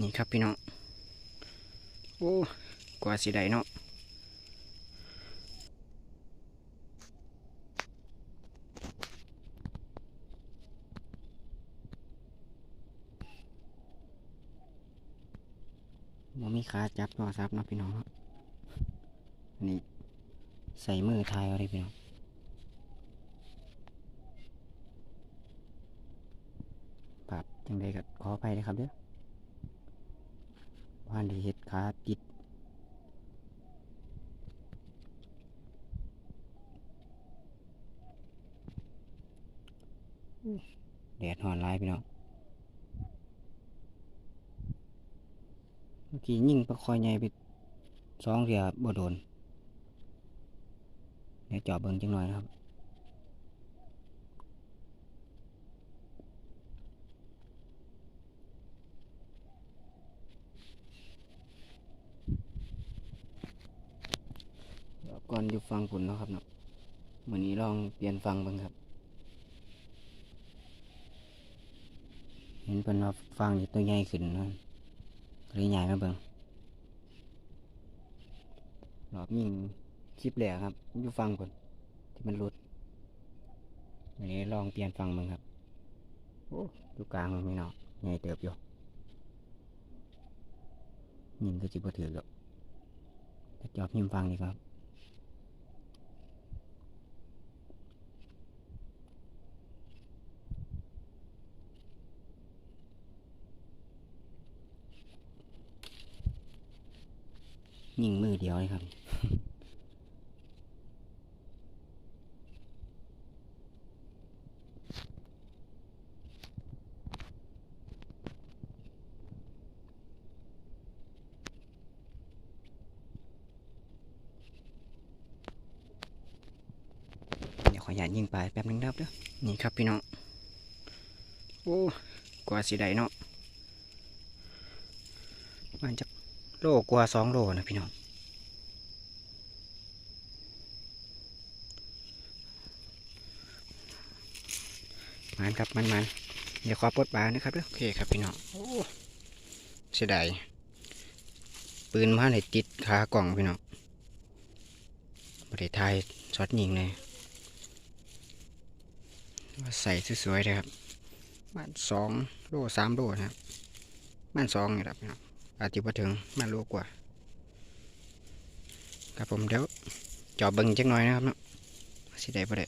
นี่ครับพี่น้อง โอ้ กว่าสิได้เนาะบ่มีขาจับโทรศัพท์เนาะพี่น้องนาะอันนี่ ใส่มือทายอาเลยพี่น้องปรับจังใดก็ขออภัยเลยครับเด้อ ว่านได้เฮ็ดขาติดแดดหอนร้ายพี่น้องเมื่อกี้ยิ่งประคอยใหญ่ไปสองเรียบ่โดนเดี๋ยวจาะเบิ่งจังหน่อยนะครับ เดี๋ยว ก่อนอยู่ฟังผลเนาะครับเนาะวันนี้ลองเปลี่ยนฟังบิ่งครับ เห็นเพิ่นว่าฟังนี่ตัวใหญ่ขึ้นเนะเลยใหญ่มาเบิ่งรอบยิงคลิปแหลกครับอยู่ฟังผลที่มันหลุดวันนี้ลองเปลี่ยนฟังบิ่งครับโอ้อยู่กลางมันไม่เนาะใหญ่เติบอยู่ยิงก็จิบ่ถือหรอกจอบยิงฟังดีครับ ยิงมือเดียวเลยครับ เดี๋ยวขออนุญาตยิงไปแป๊บนึงครับเด้อนี่ครับพี่น้อง โอ้ กว่าสีใดเนาะมันจะ โลกว่าสองโลนะพี่น้องมันครับมันมันเดี๋ยวขอปลดปลานะครับโอเคครับพี่น้องโอ้เสียดายปืนมาในติดขากล่องพี่น้องบริทายช็อตยิงเลยว่าใส่สวยๆเลยครับบ้านสองโลสามโลนะครับบ้านสองนี่แหละพี่น้อง อาจจะมาถึงบ้านโลกว่า ครับผมเดี๋ยวจอบเบิ้งจักหน่อยนะครับเนาะสิได้บ่ได้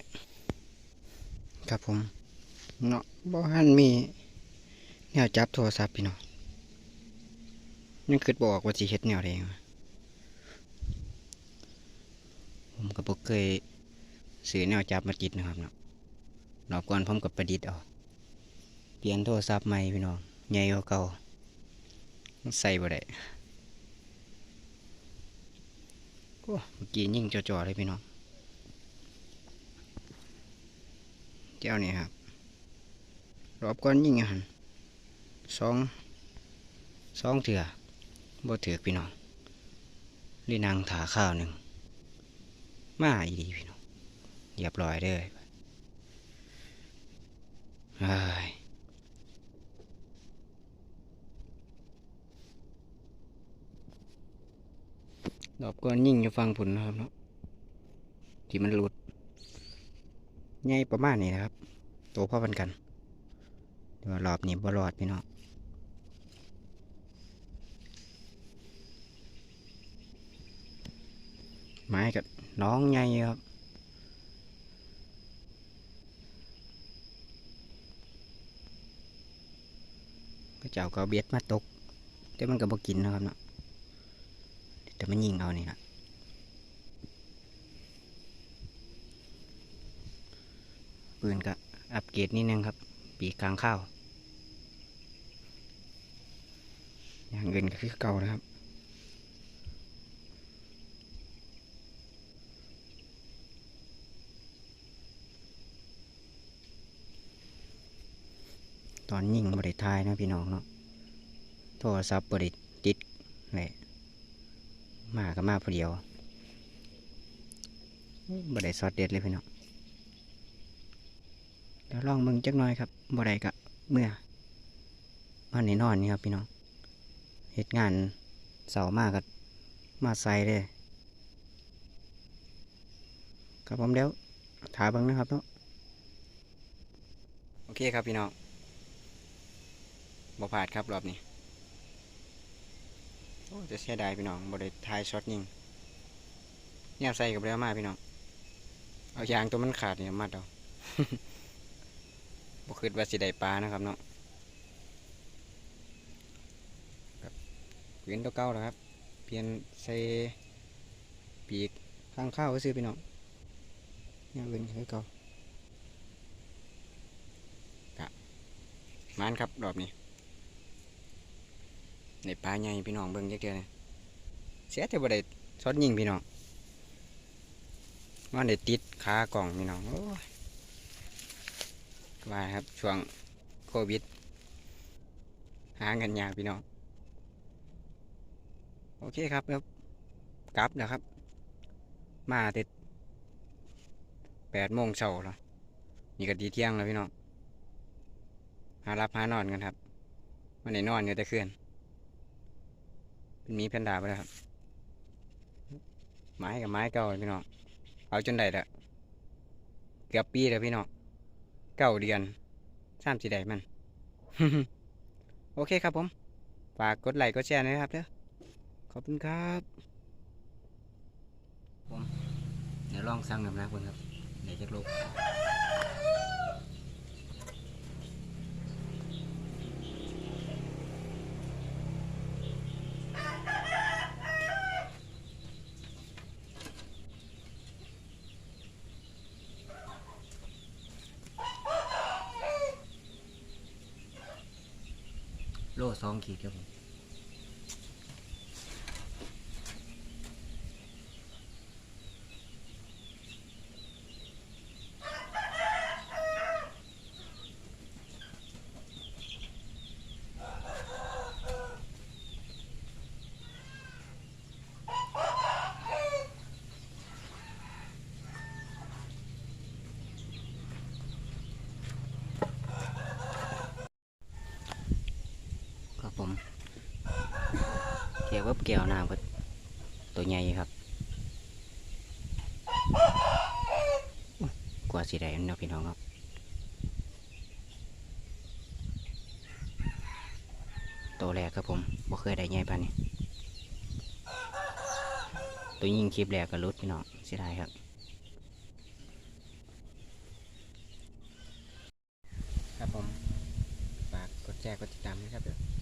ครับผมเนาะบ่หันมีแนวจับโทรศัพท์พี่น้องยังคิดบอกว่าสิเฮ็ดแนวใดวะผมก็บ่เคยซื้อแนวจับมาติดนะครับเนาะรอบก่อนผมก็ประดิษฐ์เอาเปลี่ยนโทรศัพท์ใหม่พี่น้องใหญ่กว่าเก่า ใส่บ่ได้โอ้เมื่อกี้ยิงจ่อๆเลยพี่น้องแก้วนี่ครับ รอบก่อนยิงอยู่หันสองสองเถื่อบ่ถือพี่น้องลีนางถาข้าวหนึ่งมาอีดีพี่น้องเรียบร้อยเด้อเฮ้ย รอบก่อนยิงอยู่ฟังผุนนะครับเนาะที่มันหลุดใหญ่ประมาณนี้นะครับ โตพอพันกันแต่ว่ารอบนี้บ่รอดพี่น้องไม้กับน้องใหญ่ครับก็เจ้าก็เอาเบียดมาตก แต่มันก็บ่กินนะครับเนาะ แต่มันยิงเอานี่ละปืนก็อัปเกรดนิดนึงครับ ปีกกลางข้าวอย่างเงินก็คือเก่านะครับตอนยิงบริทายนะพี่น้องเนาะโทรศัพท์บริติดแหละ มาก็มาพอเดียวบริซอดเด็ดเลยพี่น้องเดี๋ยวลองมึงจักหน่อยครับบ่ได้กะเมื่อมันในนอนนี่ครับพี่น้องเหตุงานเสามากก็มาใส่เลยครับผมเดี๋ยวถาเบังนะครับเนาะโอเคครับพี่น้องบ่พลาดครับรอบนี้ จะเสียดายพี่น้องบ่ได้ทายช็อตยิงเนี่ยใส่กับเรือมาพี่น้อง เอายางตัวมันขาดเนี่ยมัดเอาบ่คิดว่าสิได้ปลานะครับเนาะครับเวียนตัวเก่าแล้วครับเปลี่ยนใส่ปีกข้างข้าวก็ซื้อพี่น้องเนี่ยเวียนคือเก่ากะมานครับรอบนี้ ในปลาใหญ่พี่น้องเบิ่งจักเทื่อนะเสียแต่บ่ได้ช็อตยิงพี่น้องมันได้ติดขากล่องพี่น้องโอ้ยว่าครับช่วงโควิด หาเงินยากพี่น้องโอเคครับแล้วกลับนะครับ มาติดแปดโมงเช้าแล้วนี่ก็ดีเที่ยงแล้วพี่น้องหารับหานอนกันครับวันไหนนอนอยู่แต่คืน เป็นมีแพนด้าไปแล้วครับ ไม้กับไม้เก่าพี่น้องเอาจนได้ละเกือบปีแล้วพี่น้องเก้าเดือนสามสีใดมัน โอเคครับผม ฝากกดไลค์กดแชร์นะครับเด้อขอบคุณครับผมเดี๋ยวลองสั่งน้ำหนักก่อนครับเดี๋ยวจะลบ โลสองขีดครับผม ครับผมเกี่ ยวกับเกี่ยวน้ำก็ตัวใหญ่ครับ กว่าสีแดงเนาะพี่น้องครับตัวแรกครับผมบ่เคยได้ใหญ่ปานนี้ตัวยิงคลิปแรกก็รุดพี่น้องเสียดายครับ ครับผมฝากกดแชร์กดติดตามด้วยครับเดี๋ยว